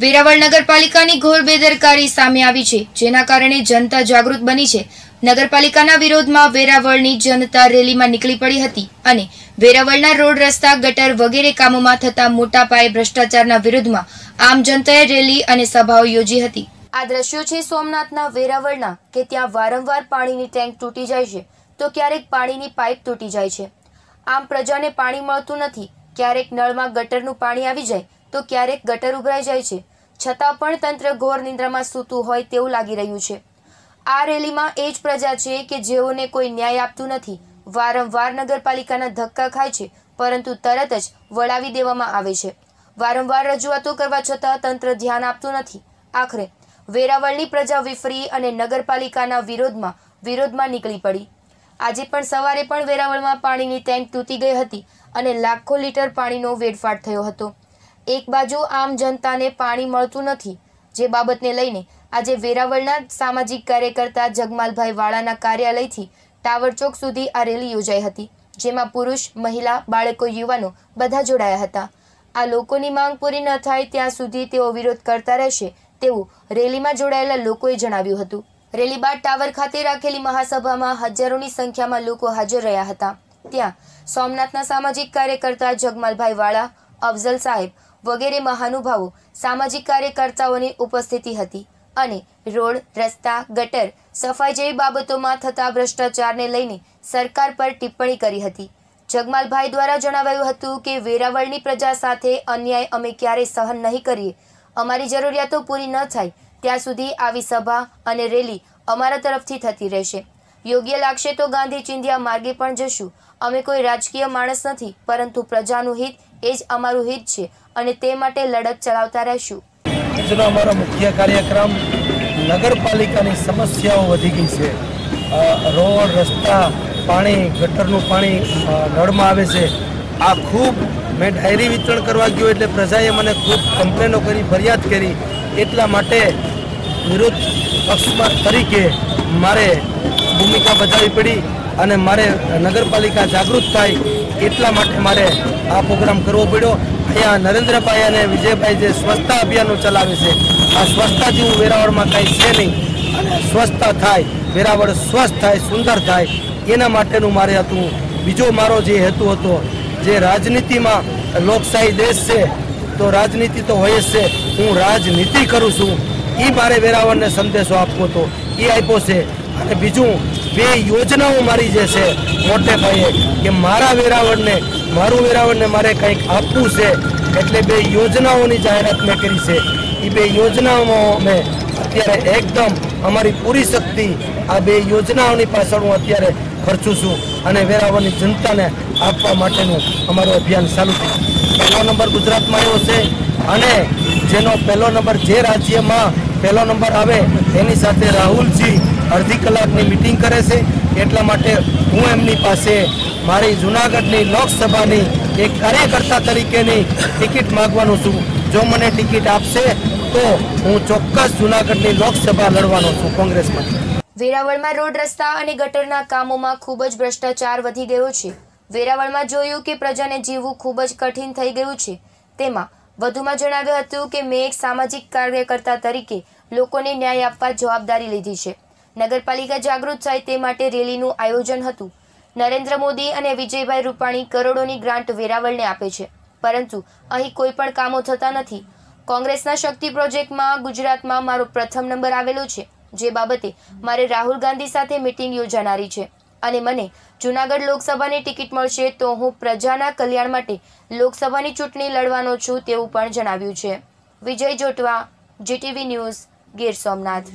વેરાવળ નગરપાલિકાની ઘોર બેદરકારી સામે આવી છે, જેના કારણે જનતા જાગૃત બની છે. નગરપાલિકાના વિરોધમાં વેરાવળની જનતા રેલીમાં નીકળી પડી હતી અને વેરાવળના રોડ રસ્તા, ગટર વગેરે કામોમાં થતા મોટા પાયે ભ્રષ્ટાચારના વિરુદ્ધમાં આમ જનતાએ રેલી અને સભાઓ યોજી હતી. આ દ્રશ્યો છે સોમનાથના વેરાવળના, કે ત્યાં વારંવાર પાણીની ટેન્ક તૂટી જાય છે, તો ક્યારેક પાણીની પાઇપ તૂટી જાય છે. આમ પ્રજાને પાણી મળતું નથી, ક્યારેક નળમાં ગટરનું પાણી આવી જાય તો ક્યારેક ગટર ઉભરાઈ જાય છે. છતાં પણ તંત્ર ઘોર નિંદ્રામાં સૂતું હોય તેવું લાગી રહ્યું છે. આ રેલીમાં એ જ પ્રજા છે કે જેઓને કોઈ ન્યાય આપતું નથી. વારંવાર નગરપાલિકાના ધક્કા ખાય છે, પરંતુ તરત જ વળાવી દેવામાં આવે છે. વારંવાર રજૂઆતો કરવા છતાં તંત્ર ધ્યાન આપતું નથી. આખરે, વેરાવળની પ્રજા વિફરી અને નગરપાલિકાના વિરોધમાં વિરોધમાં નીકળી પડી. આજે પણ સવારે પણ વેરાવળમાં પાણીની ટેન્ક તૂટી ગઈ હતી અને લાખો લીટર પાણીનો વેડફાટ થયો હતો. એક બાજુ આમ જનતાને પાણી મળતું નથી, જે બાબતને લઈને આજે વેરાવળના સામાજિક કાર્યકર્તા જગમાલભાઈ વાળાના કાર્યાલયથી ટાવર ચોક સુધી આ રેલી યોજાઈ હતી, જેમાં પુરુષ, મહિલા, બાળકો, યુવાનો બધા જોડાયા હતા. આ લોકોની માંગ પૂરી ન થાય ત્યાં સુધી તેઓ વિરોધ કરતા રહેશે તેવું રેલીમાં જોડાયેલા લોકોએ જણાવ્યું હતું. રેલી બાદ ટાવર ખાતે રાખેલી મહાસભામાં હજારોની સંખ્યામાં લોકો હાજર રહ્યા હતા. ત્યાં સોમનાથના સામાજિક કાર્યકર્તા જગમાલભાઈ વાળા, અફઝલ સાહેબ વગેરે મહાનુભાવો, સામાજિક કાર્યકર્તાઓની ઉપસ્થિતિ હતી અને રોડ, રસ્તા, ગટર, સફાઈ જેવી બાબતોમાં થતા ભ્રષ્ટાચારને લઈને સરકાર પર ટિપ્પણી કરી હતી. જગમાલભાઈ દ્વારા જણાવાયું હતું કે, વેરાવળની પ્રજા સાથે અન્યાય અમે ક્યારેય સહન નહીં કરીએ. અમારી જરૂરિયાતો પૂરી ન થાય. ત્યાં સુધી આવી સભા અને રેલી અમારા તરફથી થતી રહેશે. યોગ્ય લાગશે તો ગાંધી ચિંધ્યા માર્ગે પણ જશું. અમે કોઈ રાજકીય માણસ નથી, પરંતુ પ્રજાનું હિત એ જ અમારું હિત છે. અને તે માટે લડત ચલાવતા રહેશું. આજનો અમારો મુખ્ય કાર્યક્રમ નગરપાલિકાની સમસ્યાઓ વધી ગઈ છે. રોડ, રસ્તા, પાણી, ગટરનું પાણી નળમાં આવે છે. આ ખૂબ મેં ડાયરી વિતરણ કરવા ગયો એટલે પ્રજાએ મને ખૂબ કમ્પ્લેનો કરી, ફરિયાદ કરી. એટલા માટે વિરોધ પક્ષમાં તરીકે મારે ભૂમિકા બજાવવી પડી અને મારે નગરપાલિકા જાગૃત થાય એટલા માટે મારે આ પ્રોગ્રામ કરવો પડ્યો. અહીંયા નરેન્દ્રભાઈ અને વિજયભાઈ જે સ્વચ્છતા અભિયાનો ચલાવે છે, આ સ્વચ્છતા જેવું વેરાવળમાં કાંઈ છે નહીં. અને સ્વચ્છતા થાય, વેરાવળ સ્વસ્થ થાય, સુંદર થાય, એના માટેનું મારે હતું, બીજો મારો જે હેતુ હતો, જે રાજનીતિમાં લોકશાહી દેશ છે, તો રાજનીતિ તો હોય જ છે, હું રાજનીતિ કરું છું. એ મારે વેરાવળને સંદેશો આપવો હતો એ આપ્યો છે. અને બીજું, બે યોજનાઓ મારી જે છે, મોટે પાયે, કે મારા વેરાવળને, મારું વેરાવળને મારે કંઈક આપવું છે, એટલે બે યોજનાઓની જાહેરાત મેં કરી છે. એ બે યોજનાઓમાં મેં અત્યારે એકદમ અમારી પૂરી શક્તિ આ બે યોજનાઓની પાછળ હું અત્યારે ખર્ચું છું અને વેરાવળની જનતાને આપવા માટેનું અમારું અભિયાન ચાલુ છે. પહેલો નંબર ગુજરાતમાં આવ્યો છે અને જેનો પહેલો નંબર જે રાજ્યમાં પહેલો નંબર આવે, એની સાથે રાહુલજી અડધી કલાકની મિટિંગ કરે છે. એટલા માટે હું એમની પાસે મારી જુનાગઢની લોકસભાની એક કાર્યકર્તા તરીકેની ટિકિટ માગવાનો છું. જો મને ટિકિટ આપશે, તો હું ચોક્કસ જુનાગઢની લોકસભા લડવાનો છું કોંગ્રેસમાં. વેરાવળમાં રોડ રસ્તા અને ગટરના કામોમાં ખૂબ જ ભ્રષ્ટાચાર વધી ગયો છે. વેરાવળમાં જોયું કે પ્રજાને જીવવું ખૂબ જ કઠિન થઈ ગયું છે. તેમાં વધુમાં જણાવ્યું હતું કે મેં એક સામાજિક કાર્યકર્તા તરીકે લોકોને ન્યાય આપવા જવાબદારી લીધી છે. નગરપાલિકા જાગૃત થાય તે માટે રેલીનું આયોજન હતું. નરેન્દ્ર મોદી અને વિજયભાઈ રૂપાણી કરોડોની ગ્રાન્ટ વેરાવળને આપે છે. પરંતુ અહીં કોઈ પણ કામો થતા નથી. કોંગ્રેસના શક્તિ પ્રોજેક્ટમાં ગુજરાતમાં મારો પ્રથમ નંબર આવેલો છે. જે બાબતે મારે રાહુલ ગાંધી સાથે મિટિંગ યોજાનારી છે. અને મને જૂનાગઢ લોકસભાની ટિકિટ મળશે તો હું પ્રજાના કલ્યાણ માટે લોકસભાની ચૂંટણી લડવાનો છું તેવું પણ જણાવ્યું છે. Vijay Jotva, GTV news, Gir Somnath.